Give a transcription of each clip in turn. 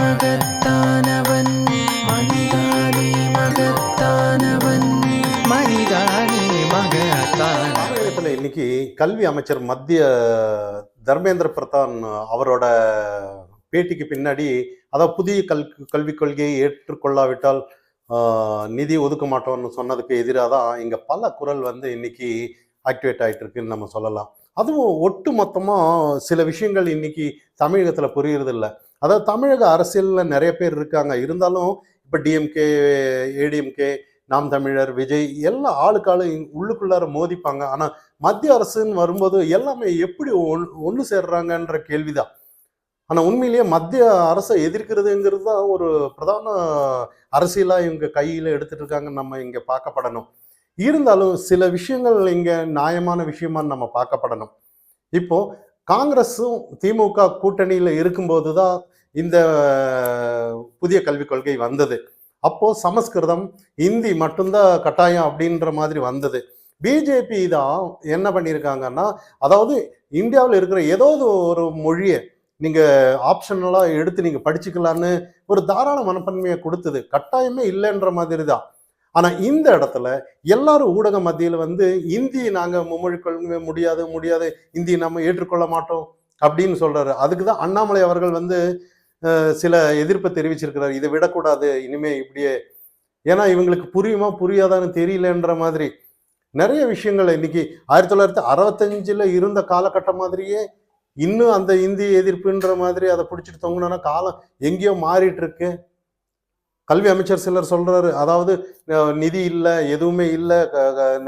மகத்தானவன். மகத்தானவன். மகத்தான இன்னைக்கு கல்வி அமைச்சர் மத்திய தர்மேந்திர பிரதான் அவரோட பேட்டிக்கு பின்னாடி அதாவது புதிய கல் கல்விக் கொள்கையை ஏற்றுக்கொள்ளாவிட்டால் நிதி ஒதுக்க மாட்டோம்னு சொன்னதுக்கு எதிராக தான் இங்கே பல குரல் வந்து இன்னைக்கு ஆக்டிவேட் ஆகிட்டு இருக்குன்னு நம்ம சொல்லலாம். அதுவும் ஒட்டு மொத்தமாக சில விஷயங்கள் இன்னைக்கு தமிழகத்தில் புரியுறது அதாவது தமிழக அரசியலில் நிறைய பேர் இருக்காங்க. இருந்தாலும் இப்போ டிஎம்கே ஏடிஎம்கே நாம் தமிழர் விஜய் எல்லா ஆளுக்காளு உள்ளுக்குள்ளார மோதிப்பாங்க. ஆனால் மத்திய அரசுன்னு வரும்போது எல்லாமே எப்படி ஒன் ஒன்று சேர்றாங்கன்ற கேள்விதான். ஆனால் உண்மையிலேயே மத்திய அரசை எதிர்க்கிறதுங்கிறது தான் ஒரு பிரதான அரசியலாக இவங்க கையில் எடுத்துட்டு இருக்காங்கன்னு நம்ம இங்கே பார்க்கப்படணும். இருந்தாலும் சில விஷயங்கள் இங்கே நியாயமான விஷயமா நம்ம பார்க்கப்படணும். இப்போ காங்கிரஸும் திமுக கூட்டணியில் இருக்கும்போது தான் இந்த புதிய கல்விக் கொள்கை வந்தது. அப்போது சமஸ்கிருதம் இந்தி மட்டும்தான் கட்டாயம் அப்படின்ற மாதிரி வந்தது. பிஜேபி தான் என்ன பண்ணியிருக்காங்கன்னா அதாவது இந்தியாவில் இருக்கிற ஏதோ ஒரு மொழியை நீங்கள் ஆப்ஷனலாக எடுத்து நீங்கள் படிச்சுக்கலான்னு ஒரு தாராள மனப்பன்மையை கொடுத்தது. கட்டாயமே இல்லைன்ற மாதிரி தான். ஆனால் இந்த இடத்துல எல்லாரும் ஊடக மத்தியில் வந்து இந்தி நாங்கள் மும்மொழிக்கொள்ள முடியாது முடியாது இந்தி நம்ம ஏற்றுக்கொள்ள மாட்டோம் அப்படின்னு சொல்கிறாரு அதுக்கு தான் அண்ணாமலை அவர்கள் வந்து சில எதிர்ப்பை தெரிவிச்சிருக்கிறார். இதை விடக்கூடாது இனிமே இப்படியே. ஏன்னா இவங்களுக்கு புரியுமா புரியாதான்னு தெரியலன்ற மாதிரி. நிறைய விஷயங்கள் இன்னைக்கு ஆயிரத்தி தொள்ளாயிரத்தி அறுபத்தஞ்சில் இருந்த காலகட்டம் மாதிரியே இன்னும் அந்த இந்தி எதிர்ப்புன்ற மாதிரி அதை பிடிச்சிட்டு தொங்கினா காலம் எங்கேயோ மாறிட்டு இருக்கு கல்வி அமைச்சர் சிலர் சொல்றாரு அதாவது நிதி இல்லை எதுவுமே இல்லை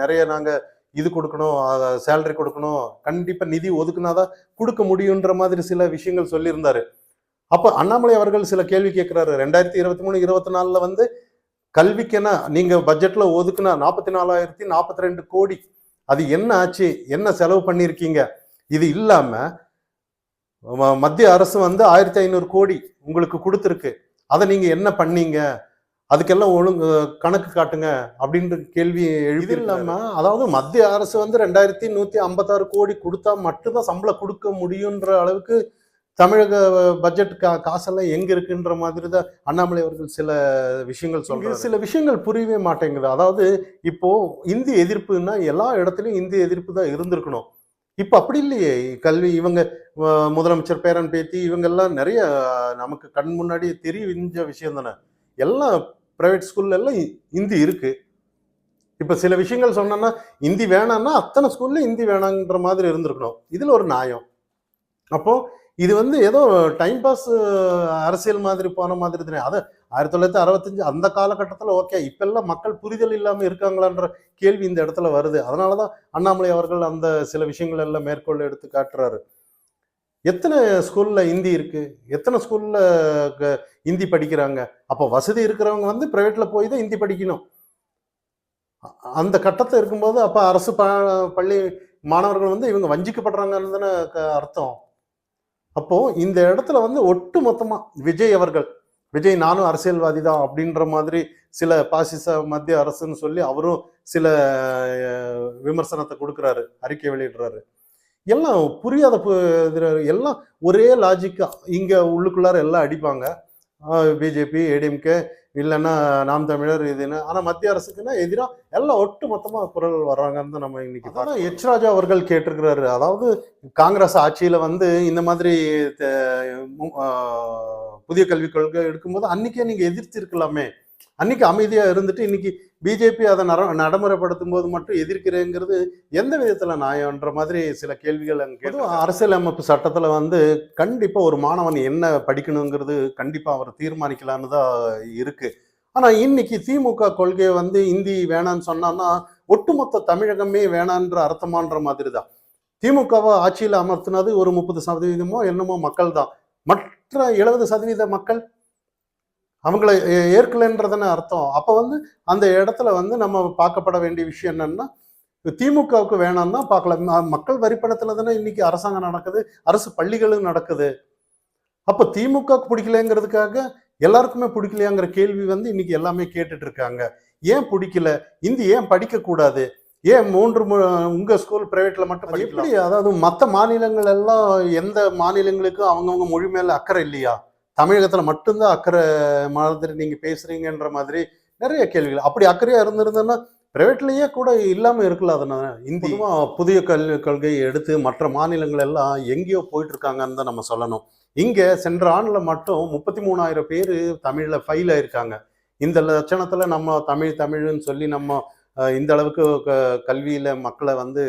நிறைய நாங்கள் இது கொடுக்கணும் சேலரி கொடுக்கணும் கண்டிப்பாக நிதி ஒதுக்குனாதான் கொடுக்க முடியுன்ற மாதிரி சில விஷயங்கள் சொல்லியிருந்தாரு. அப்ப அண்ணாமலை அவர்கள் சில கேள்வி கேட்கிறாரு. ரெண்டாயிரத்தி இருபத்தி மூணு இருபத்தி நாலுல வந்து கல்விக்கென நீங்க பட்ஜெட்ல ஒதுக்குனா நாற்பத்தி நாலாயிரத்தி நாற்பத்தி ரெண்டு கோடி. அது என்ன ஆச்சு? என்ன செலவு பண்ணியிருக்கீங்க இது இல்லாம ம- மத்திய அரசு வந்து ஆயிரத்தி ஐநூறு கோடி உங்களுக்கு கொடுத்துருக்கு. அதை நீங்க என்ன பண்ணீங்க? அதுக்கெல்லாம் ஒழுங்கு கணக்கு காட்டுங்க அப்படின்ற கேள்வி எழுதி இல்லாம அதாவது மத்திய அரசு வந்து ரெண்டாயிரத்தி நூத்தி ஐம்பத்தாறு கோடி கொடுத்தா மட்டும்தான் சம்பளம் கொடுக்க முடியுன்ற அளவுக்கு தமிழக பட்ஜெட் கா காசெல்லாம் எங்க இருக்குன்ற மாதிரி தான் அண்ணாமலை அவர்கள் சில விஷயங்கள் சொல்றாரு. சில விஷயங்கள் புரியவே மாட்டேங்குது. அதாவது இப்போ இந்தி எதிர்ப்புன்னா எல்லா இடத்துலயும் இந்தி எதிர்ப்பு தான் இருந்திருக்கணும். இப்போ அப்படி இல்லையே. கல்வி இவங்க முதலமைச்சர் பேரன் பேத்தி இவங்க எல்லாம் நிறைய நமக்கு கண் முன்னாடி தெரிஞ்ச விஷயம் தானே. எல்லாம் பிரைவேட் ஸ்கூல்ல எல்லாம் இந்தி இருக்கு. இப்ப சில விஷயங்கள் சொன்னோன்னா இந்தி வேணாம்னா அத்தனை ஸ்கூல்ல இந்தி வேணாங்கிற மாதிரி இருந்திருக்கணும். இதுல ஒரு நியாயம். அப்போ இது வந்து ஏதோ டைம் பாஸ் அரசியல் மாதிரி போன மாதிரி தானே அது ஆயிரத்தி தொள்ளாயிரத்தி அறுபத்தஞ்சு அந்த காலகட்டத்தில் ஓகே இப்பெல்லாம் மக்கள் புரிதல் இல்லாமல் இருக்காங்களான்ற கேள்வி இந்த இடத்துல வருது. அதனால தான் அண்ணாமலை அவர்கள் அந்த சில விஷயங்கள் எல்லாம் மேற்கொள்ள எடுத்து காட்டுறாரு. எத்தனை ஸ்கூலில் இந்தி இருக்குது எத்தனை ஸ்கூலில் க- இந்தி படிக்கிறாங்க? அப்போ வசதி இருக்கிறவங்க வந்து ப்ரைவேட்டில் போய் தான் இந்தி படிக்கணும். அந்த கட்டத்தை இருக்கும்போது அப்போ அரசு ப பள்ளி மாணவர்கள் வந்து இவங்க வஞ்சிக்கப்படுறாங்கன்னு தானே க- அர்த்தம். அப்போ இந்த இடத்துல வந்து ஒட்டு மொத்தமா விஜய் அவர்கள் விஜய் நானும் அரசியல்வாதி தான் அப்படின்ற மாதிரி சில பாசிச மத்திய அரசுன்னு சொல்லி அவரும் சில விமர்சனத்தை கொடுக்குறாரு அறிக்கை வெளியிடுறாரு. எல்லாம் புரியாத பு- எல்லாம் ஒரே லாஜிக்கா இங்க உள்ளுக்குள்ளார எல்லாம் அடிப்பாங்க. பிஜேபி ஏடிஎம்கே இல்லைன்னா நாம் தமிழர் இதுன்னு ஆனா மத்திய அரசுக்குன்னா எதிரா எல்லாம் ஒட்டு மொத்தமா குரல் வர்றாங்கன்னு தான் நம்ம இன்னைக்கு அதான் எச் ராஜா அவர்கள் கேட்டிருக்கிறாரு. அதாவது காங்கிரஸ் ஆட்சியில வந்து இந்த மாதிரி புதிய கல்விக் கொள்கை எடுக்கும்போது அன்னைக்கே நீங்க எதிர்த்திருக்கலாமே. அன்னைக்கு அமைதியா இருந்துட்டு இன்னைக்கு பிஜேபி அதை நட நடைமுறைப்படுத்தும் போது மட்டும் எதிர்க்கிறேங்கிறது எந்த விதத்துல நியாயம்ன்ற மாதிரி சில கேள்விகள் அங்க அரசியலமைப்பு சட்டத்துல வந்து கண்டிப்பா ஒரு மாணவன் என்ன படிக்கணுங்கிறது கண்டிப்பா அவர் தீர்மானிக்கலான்னு தான் இருக்கு. ஆனா இன்னைக்கு திமுக கொள்கையை வந்து இந்தி வேணான்னு சொன்னான்னா ஒட்டுமொத்த தமிழகமே வேணான்ற அர்த்தமான்ற மாதிரி தான் திமுகவை ஆட்சியில் அமர்த்தினது ஒரு முப்பது சதவீதமோ என்னமோ மக்கள் தான் மற்ற எழுபது சதவீத மக்கள் அவங்கள ஏற்கலைன்றதானே அர்த்தம். அப்போ வந்து அந்த இடத்துல வந்து நம்ம பார்க்கப்பட வேண்டிய விஷயம் என்னன்னா திமுகவுக்கு வேணாம்னா பார்க்கலாம் மக்கள் வரிப்பணத்தில் தானே இன்னைக்கு அரசாங்கம் நடக்குது அரசு பள்ளிகளும் நடக்குது. அப்போ திமுக பிடிக்கலங்கிறதுக்காக எல்லாருக்குமே பிடிக்கலையாங்கிற கேள்வி வந்து இன்னைக்கு எல்லாமே கேட்டுட்டு இருக்காங்க. ஏன் பிடிக்கல? இந்தி ஏன் படிக்க கூடாது ஏன் மூன்று மு- உங்க ஸ்கூல் பிரைவேட்ல மட்டும் எப்படி அதாவது மற்ற மாநிலங்கள் எல்லாம் எந்த மாநிலங்களுக்கும் அவங்கவங்க மொழி மேல அக்கறை இல்லையா? தமிழகத்துல மட்டும்தான் அக்கறை மாதிரி நீங்க பேசுறீங்கன்ற மாதிரி நிறைய கேள்விகள். அப்படி அக்கறையா இருந்திருந்தேன்னா பிரைவேட்லயே கூட இல்லாம இருக்கலாம் அதனால இந்தியா புதிய கல்வி கொள்கையை எடுத்து மற்ற மாநிலங்கள் எல்லாம் எங்கேயோ போயிட்டு இருக்காங்கன்னு தான் நம்ம சொல்லணும். இங்க சென்ற ஆண்டுல மட்டும் முப்பத்தி மூணாயிரம் பேர் தமிழ்ல ஃபைல் ஆயிருக்காங்க. இந்த லட்சணத்துல நம்ம தமிழ் தமிழ்னு சொல்லி நம்ம இந்த அளவுக்கு க- கல்வியில மக்களை வந்து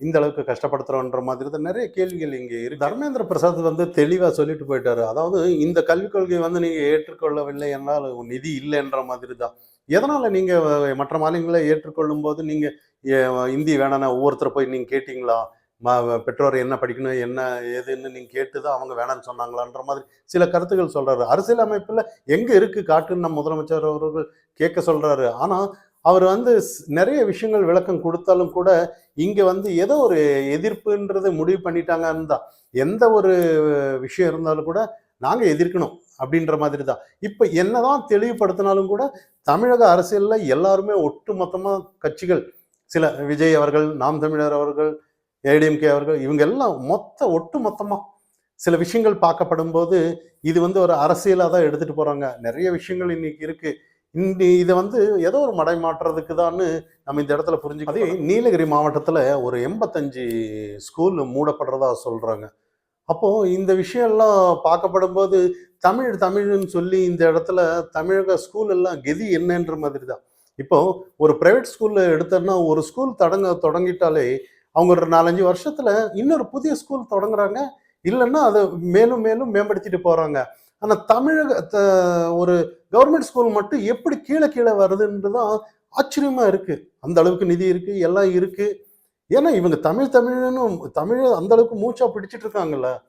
இந்த அளவுக்கு கஷ்டப்படுத்துறோன்ற மாதிரி தான் நிறைய கேள்விகள் இங்கே இருக்கு. தர்மேந்திர பிரசாத் வந்து தெளிவாக சொல்லிட்டு போயிட்டாரு. அதாவது இந்த கல்விக் கொள்கையை வந்து நீங்கள் ஏற்றுக்கொள்ளவில்லை என்றால் நிதி இல்லைன்ற மாதிரி தான். எதனால நீங்கள் மற்ற மாநிலங்களை ஏற்றுக்கொள்ளும் போது நீங்கள் இந்தி வேணாம்னா ஒவ்வொருத்தர் போய் நீங்கள் கேட்டிங்களா? ம- பெற்றோர் என்ன படிக்கணும் என்ன ஏதுன்னு நீங்கள் கேட்டு தான் அவங்க வேணாம்னு சொன்னாங்களான்ற மாதிரி சில கருத்துக்கள் சொல்கிறாரு அரசியல் அமைப்பில் எங்கே இருக்குது காட்டுன்னு நம்ம முதலமைச்சர் அவர்கள் கேட்க சொல்கிறாரு ஆனால் அவர் வந்து ஸ்- நிறைய விஷயங்கள் விளக்கம் கொடுத்தாலும் கூட இங்க வந்து ஏதோ ஒரு எதிர்ப்புன்றது முடிவு பண்ணிட்டாங்கன்னு தான். எந்த ஒரு விஷயம் இருந்தாலும் கூட நாங்க எதிர்க்கணும் அப்படின்ற மாதிரி தான். இப்ப என்னதான் தெளிவுபடுத்தினாலும் கூட தமிழக அரசியல்ல எல்லாருமே ஒட்டு மொத்தமாக கட்சிகள் சில விஜய் அவர்கள் நாம் தமிழர் அவர்கள் ஏடிஎம்கே அவர்கள் இவங்க எல்லாம் மொத்த ஒட்டு மொத்தமா சில விஷயங்கள் பார்க்கப்படும் போது இது வந்து ஒரு அரசியலாக தான் எடுத்துட்டு போறாங்க. நிறைய விஷயங்கள் இன்னைக்கு இருக்கு. இந்த இதை வந்து ஏதோ ஒரு மடை மாற்றுறதுக்கு தான்னு நம்ம இந்த இடத்துல புரிஞ்சுக்க அதே நீலகிரி மாவட்டத்தில் ஒரு எண்பத்தஞ்சு ஸ்கூல் மூடப்படுறதா சொல்றாங்க. அப்போ இந்த விஷயம்லாம் பார்க்கப்படும் போது தமிழ் தமிழ்னு சொல்லி இந்த இடத்துல தமிழக ஸ்கூல் எல்லாம் கெதி என்னன்ற மாதிரி தான் இப்போ ஒரு பிரைவேட் ஸ்கூல்ல எடுத்தோம்னா ஒரு ஸ்கூல் தொடங்க தொடங்கிட்டாலே அவங்க ஒரு நாலஞ்சு வருஷத்துல இன்னொரு புதிய ஸ்கூல் தொடங்குறாங்க. இல்லைன்னா அதை மேலும் மேலும் மேம்படுத்திட்டு போறாங்க. ஆனால் தமிழக த- ஒரு கவர்மெண்ட் ஸ்கூல் மட்டும் எப்படி கீழே கீழே வருதுன்றதுதான் ஆச்சரியமா இருக்கு. அந்த அளவுக்கு நிதி இருக்கு எல்லாம் இருக்கு. ஏன்னா இவங்க தமிழ் தமிழ்னு தமிழ் அந்த அளவுக்கு மூச்சா பிடிச்சிட்டு இருக்காங்கல்ல.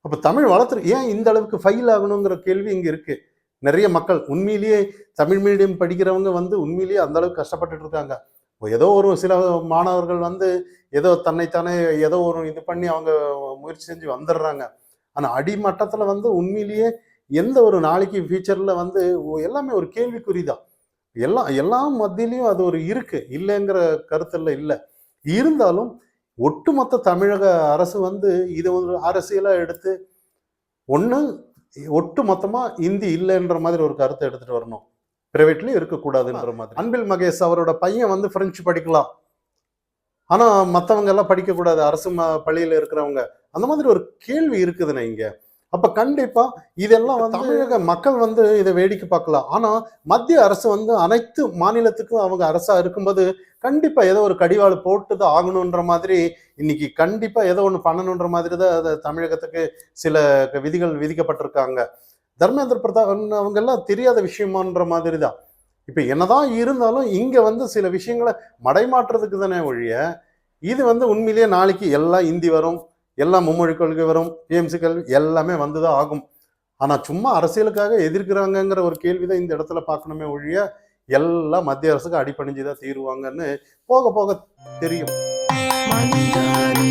அப்ப தமிழ் வளர்த்துரு ஏன் இந்த அளவுக்கு ஃபைல் ஆகணுங்கிற கேள்வி இங்க இருக்கு. நிறைய மக்கள் உண்மையிலேயே தமிழ் மீடியம் படிக்கிறவங்க வந்து உண்மையிலேயே அந்த அளவுக்கு கஷ்டப்பட்டுட்டு இருக்காங்க. ஏதோ ஒரு சில மாணவர்கள் வந்து ஏதோ தன்னைத்தானே ஏதோ ஒரு இது பண்ணி அவங்க முயற்சி செஞ்சு வந்துடுறாங்க. ஆனா அடிமட்டத்துல வந்து உண்மையிலேயே எந்த ஒரு நாளைக்கு ஃபியூச்சர்ல வந்து எல்லாமே ஒரு கேள்விக்குறி தான் எல்லாம் எல்லா மத்தியிலையும் அது ஒரு இருக்கு. இல்லைங்கிற கருத்துல இல்லை. இருந்தாலும் ஒட்டுமொத்த தமிழக அரசு வந்து இதை ஒரு அரசியலா எடுத்து ஒண்ணு ஒட்டு மொத்தமா இந்தி இல்லைன்ற மாதிரி ஒரு கருத்தை எடுத்துட்டு வரணும். பிரைவேட்லயும் இருக்கக்கூடாதுன்ற மாதிரி. அன்பில் மகேஷ் அவரோட பையன் வந்து பிரெஞ்சு படிக்கலாம். ஆனா மத்தவங்க எல்லாம் படிக்க கூடாது அரசு ம- பள்ளியில இருக்கிறவங்க அந்த மாதிரி ஒரு கேள்வி இருக்குதுண்ணே இங்க. அப்ப கண்டிப்பா இதெல்லாம் வந்து தமிழக மக்கள் வந்து இதை வேடிக்கை பார்க்கலாம். ஆனா மத்திய அரசு வந்து அனைத்து மாநிலத்துக்கும் அவங்க அரசா இருக்கும்போது கண்டிப்பா ஏதோ ஒரு கடிவாளம் போட்டு தான் ஆகணுன்ற மாதிரி இன்னைக்கு கண்டிப்பா ஏதோ ஒன்று பண்ணணுன்ற மாதிரி தான் அது தமிழகத்துக்கு சில விதிகள் விதிக்கப்பட்டிருக்காங்க. தர்மேந்திர பிரதான் அவங்க எல்லாம் தெரியாத விஷயமான்ற மாதிரி தான் இப்போ என்னதான் இருந்தாலும் இங்கே வந்து சில விஷயங்களை மடைமாற்றுறதுக்கு தானே ஒழிய இது வந்து உண்மையிலேயே நாளைக்கு எல்லாம் இந்தி வரும் எல்லா மும்மொழி கொள்கை வரும் பிஎம்சி கல்வி எல்லாமே வந்து தான் ஆகும். ஆனால் சும்மா அரசியலுக்காக எதிர்க்கிறாங்கங்கிற ஒரு கேள்வி தான் இந்த இடத்துல பார்க்கணுமே ஒழிய எல்லாம் மத்திய அரசுக்கு அடிப்பணிஞ்சு தான் தீருவாங்கன்னு போக போக தெரியும். மனிதாரி